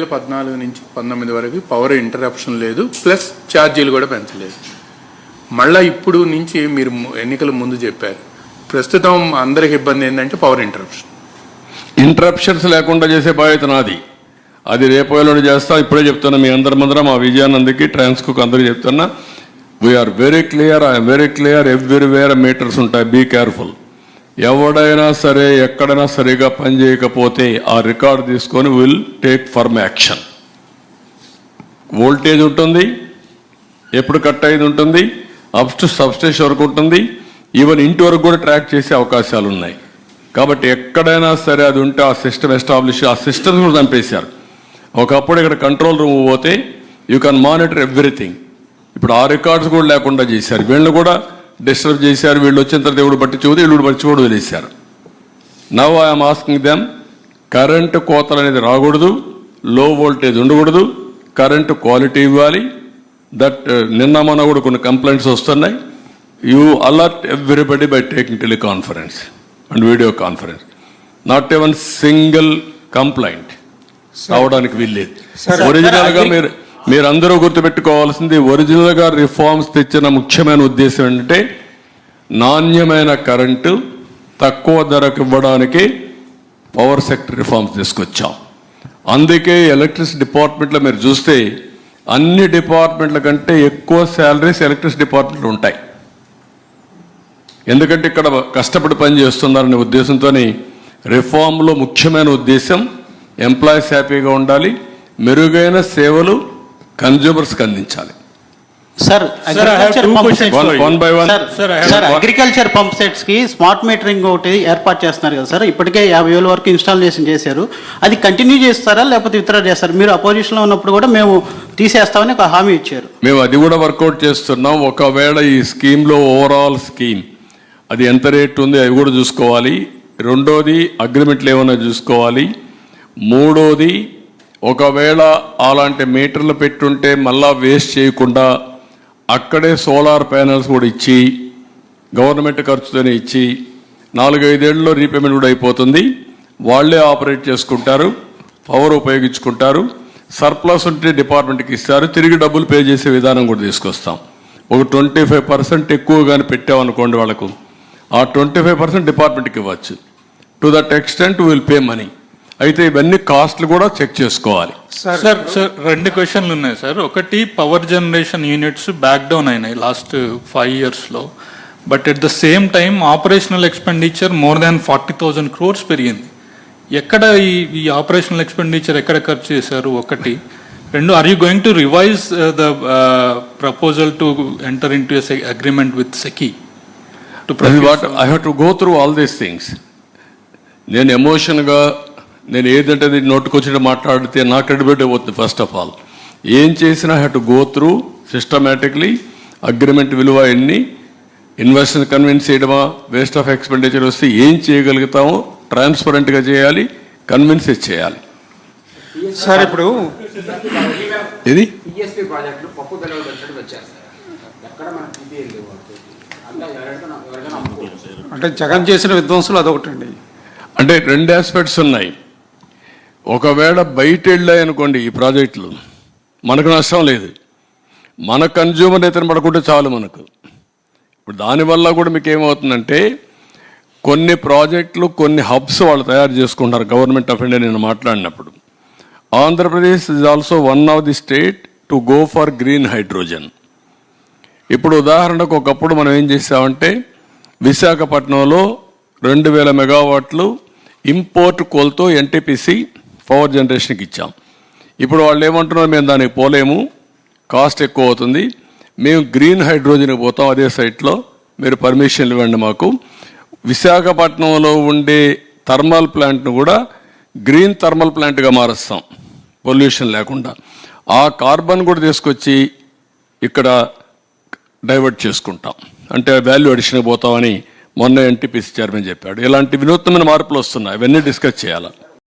వేల పద్నాలుగు నుంచి పంతొమ్మిది వరకు పవర్ ఇంటరప్షన్ లేదు ప్లస్ ఛార్జీలు కూడా పెంచలేదు. మళ్ళా ఇప్పుడు నుంచి మీరు ఎన్నికల ముందు చెప్పారు. ప్రస్తుతం అందరికి ఇబ్బంది ఏంటంటే పవర్ ఇంటరప్షన్ ఇంటరప్షన్స్ లేకుండా చేసే బాధ్యత నాది. అది రేపు చేస్తా ఇప్పుడే చెప్తున్నా మీ అందరి ముందర మా విజయానందకి ట్రాన్స్కోకి అందరూ చెప్తున్నా. We are very clear I'm very clear everywhere meters ఉంటాయి బీ కేర్ఫుల్ ఎవడైనా సరే ఎక్కడైనా సరిగా పని చేయకపోతే ఆ రికార్డు తీసుకొని will take firm action voltage ఉంటుంది ఎప్పుడు కట్ అయింది ఉంటుంది అప్ టు సబ్స్టేషన్ వరకు ఉంటుంది ఈవెన్ ఇంటి వరకు కూడా ట్రాక్ చేసే అవకాశాలు ఉన్నాయి. కాబట్టి ఎక్కడైనా సరే అది ఉంటే ఆ సిస్టమ్ ఎస్టాబ్లిష్ ఆ సిస్టమ్స్ కూడా చంపేశారు. ఒకప్పుడు ఇక్కడ కంట్రోల్ రూమ్ పోతే యూ కెన్ మానిటర్ ఎవ్రీథింగ్ ఇప్పుడు ఆ రికార్డ్స్ కూడా లేకుండా చేశారు. వీళ్ళు కూడా డిస్టర్బ్ చేశారు వీళ్ళు వచ్చిన తర్వాత దేవుడు బట్టి చూడు వీళ్ళు బట్టి చూడు వదిలేశారు now I'm asking them current కోతలు అనేది రాకూడదు లో వోల్టేజ్ ఉండకూడదు కరెంటు క్వాలిటీ ఇవ్వాలి దట్ నిన్న మొన్న కూడా కొన్ని కంప్లైంట్స్ వస్తున్నాయి. You alert everybody by taking teleconference and video conference not even single complaint రావడానికి వీల్లేదు. ఒరిజినల్గా మీరు మీరందరూ గుర్తుపెట్టుకోవాల్సింది ఒరిజినల్గా రిఫార్మ్స్ తెచ్చిన ముఖ్యమైన ఉద్దేశం ఏంటంటే నాణ్యమైన కరెంటు తక్కువ ధరకు ఇవ్వడానికి పవర్ సెక్టర్ రిఫార్మ్స్ తీసుకొచ్చాం. అందుకే ఎలక్ట్రిసిటీ డిపార్ట్మెంట్లో మీరు చూస్తే అన్ని డిపార్ట్మెంట్ల కంటే ఎక్కువ శాలరీస్ ఎలక్ట్రిసిటీ డిపార్ట్మెంట్లు ఉంటాయి. ఎందుకంటే ఇక్కడ కష్టపడి పని చేస్తున్నారనే ఉద్దేశంతో రిఫార్మ్లో ముఖ్యమైన ఉద్దేశం ఎంప్లాయీస్ హ్యాపీగా ఉండాలి మెరుగైన సేవలు కన్జ్యూమర్స్కి అందించాలి. Sir agriculture pump. Sets. Sir agriculture pump సెట్స్కి smart metering ఒకటి ఏర్పాటు చేస్తున్నారు కదా సార్ ఇప్పటికే యాభై వేల వరకు ఇన్స్టాలేషన్ చేశారు. అది కంటిన్యూ చేస్తారా లేకపోతే విత్డ్రా చేస్తారు? మీరు అపోజిషన్లో ఉన్నప్పుడు కూడా మేము తీసేస్తామని ఒక హామీ ఇచ్చారు. మేము అది కూడా వర్కౌట్ చేస్తున్నాం. ఒకవేళ ఈ స్కీమ్లో ఓవరాల్ స్కీమ్ అది ఎంత రేట్ ఉంది అవి కూడా చూసుకోవాలి. రెండోది అగ్రిమెంట్లు ఏమైనా చూసుకోవాలి. మూడోది ఒకవేళ అలాంటి మీటర్లు పెట్టుంటే మళ్ళా వేస్ట్ చేయకుండా అక్కడే సోలార్ ప్యానల్స్ కూడా ఇచ్చి గవర్నమెంట్ ఖర్చుతోనే ఇచ్చి నాలుగైదేళ్ళలో రీపేమెంట్ కూడా అయిపోతుంది. వాళ్ళే ఆపరేట్ చేసుకుంటారు పవర్ ఉపయోగించుకుంటారు సర్ప్లస్ ఉంటే డిపార్ట్మెంట్కి ఇస్తారు తిరిగి డబ్బులు పే చేసే విధానం కూడా తీసుకొస్తాం. ఒక ట్వంటీ ఫైవ్ పర్సెంట్ ఎక్కువ కానీ పెట్టామనుకోండి వాళ్ళకు ఆ ట్వంటీ ఫైవ్ పర్సెంట్ డిపార్ట్మెంట్కి ఇవ్వచ్చు. To that extent will pay money. అయితే ఇవన్నీ కాస్ట్లు కూడా చెక్ చేసుకోవాలి. సార్ సార్ రెండు క్వశ్చన్లు ఉన్నాయి సార్ ఒకటి power generation units back down అయినాయి లాస్ట్ ఫైవ్ ఇయర్స్లో but at the same time operational expenditure more than forty thousand crores పెరిగింది. ఎక్కడ ఈ ఈ ఆపరేషనల్ ఎక్స్పెండిచర్ ఎక్కడ ఖర్చు చేశారు? ఒకటి. రెండు are you going to revise the proposal to enter into agreement with SECI to what I have to go through all these things నేను ఎమోషన్గా నేను ఏదంటే నోటుకొచ్చి మాట్లాడితే నా క్రెడిబిలిటీ పోతుంది ఫస్ట్ ఆఫ్ ఆల్ ఏం చేసినా have to go through systematically agreement విలువ ఎన్ని ఇన్వెస్టర్ కన్విన్స్ చేయడమా వేస్ట్ ఆఫ్ ఎక్స్పెండిచర్ వస్తే ఏం చేయగలుగుతామో ట్రాన్స్పరెంట్గా చేయాలి కన్విన్స్ చేయాలి. సార్ ఇప్పుడు ఇది అంటే జగన్ చేసిన విధ్వంసులు అదొకటండి. అంటే రెండు ఆస్పెక్ట్స్ ఉన్నాయి. ఒకవేళ బయట వెళ్ళాయి అనుకోండి ఈ ప్రాజెక్టులు మనకు నష్టం లేదు. మన కన్జ్యూమర్ అయితే పడకుంటే చాలు మనకు. ఇప్పుడు దానివల్ల కూడా మీకు ఏమవుతుందంటే కొన్ని ప్రాజెక్టులు కొన్ని హబ్స్ వాళ్ళు తయారు చేసుకుంటారు గవర్నమెంట్ ఆఫ్ ఇండియా నేను మాట్లాడినప్పుడు. Andhra Pradesh is also one of the state to go for green hydrogen ఇప్పుడు ఉదాహరణకు ఒకప్పుడు మనం ఏం చేసామంటే విశాఖపట్నంలో రెండు వేల మెగావాట్లు ఇంపోర్ట్ కోల్తో ఎన్టీపీసీ పవర్ జనరేషన్కి ఇచ్చాం. ఇప్పుడు వాళ్ళు ఏమంటున్నారు మేము దానికి పోలేము కాస్ట్ ఎక్కువ అవుతుంది మేము గ్రీన్ హైడ్రోజన్కి పోతాం అదే సైట్లో మీరు పర్మిషన్ ఇవ్వండి మాకు. విశాఖపట్నంలో ఉండే థర్మల్ ప్లాంట్ను కూడా గ్రీన్ థర్మల్ ప్లాంట్గా మారుస్తాం పొల్యూషన్ లేకుండా. ఆ కార్బన్ కూడా తీసుకొచ్చి ఇక్కడ డైవర్ట్ చేసుకుంటాం. అంటే వాల్యూ అడిషన్కి పోతామని మొన్న ఎన్టీపీసీ చైర్మన్ చెప్పాడు. ఇలాంటి వినూత్నమైన మార్పులు వస్తున్నాయి అవన్నీ డిస్కస్ చేయాలి?